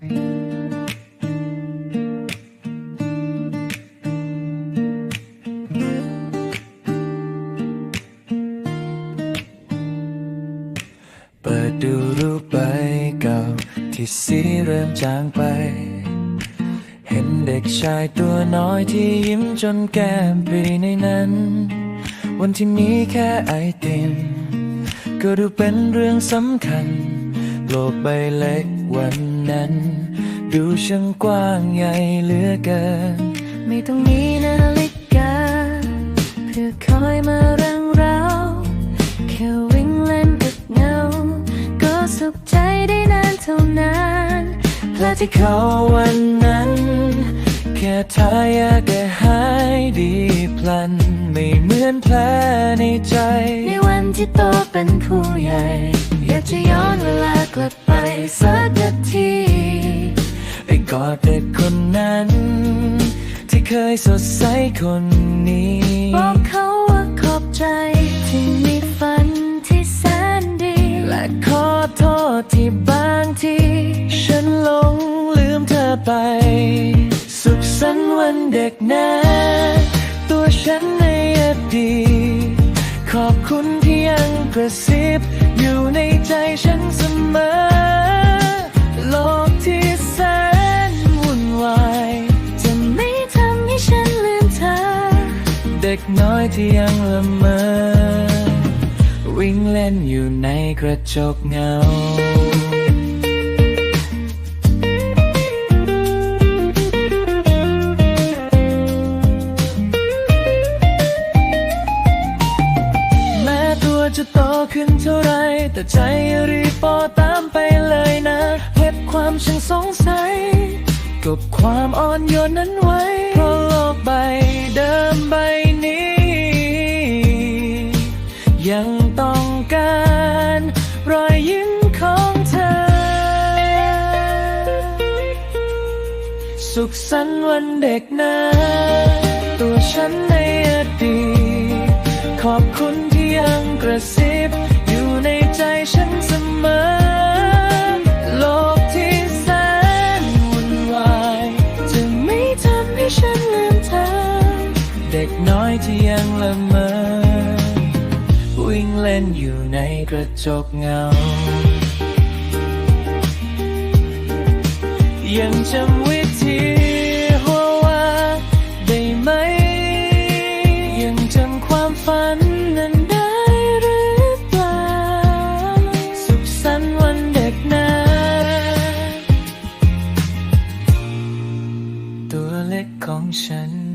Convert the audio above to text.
เปิดดูรูปใบเก่าที่สีเริ่มจางไป เห็นเด็กชายตัวน้อยที่ยิ้มจนแก้มปีในนั้น วันที่มีแค่ไอติมก็ดูเป็นเรื่องสำคัญ โลกใบเล็กวัน นั้น ดูช่างกว้างใหญ่เหลือเกิน ไม่ต้องมีนาฬิกา เพื่อคอยมารังเราแค่วิ่งเล่นกับเงา ก็สุขใจได้นานเท่านั้นพระที่เขาวันนั้น แค่ทายาแกหายดีพลัน ไม่เหมือนแผลในใจ ในวันที่โตเป็นผู้ใหญ่ อยากจะย้อนเวลากลับไป สักนาทีไอ้กอดเด็กคนนั้น ที่เคยสดใสคนนี้บอกเขาว่าขอบใจที่มีฝันที่แสนดี และขอโทษที่บางทีฉันหลงลืมเธอไป สุขสันต์วันเด็กนะ ตัวฉันในอดีตขอบคุณที่ยังกระซิบอยู่ในใจฉันเสมอ ด็กน้อยที่ยังละเมอ วิ่งเล่นอยู่ในกระจกเงาแม้ตัวจะโตขึ้นเท่าไร แต่ใจรีบปอตามไปเลยนะเก็บความช่างสงสัย กบความอ่อนโยนนั้นไว้ เพราะโลกใบเดิมใบนี้ ยังต้องการรอยยิ้มของเธอ สุขสันต์วันเด็กนะ ฉันลืมเธอ เด็กน้อยที่ยังละเมอ วิ่งเล่นอยู่ในกระจกเงา ยังจำวิธีหัวว่าได้ไหม ยังจำความฝัน ฉัน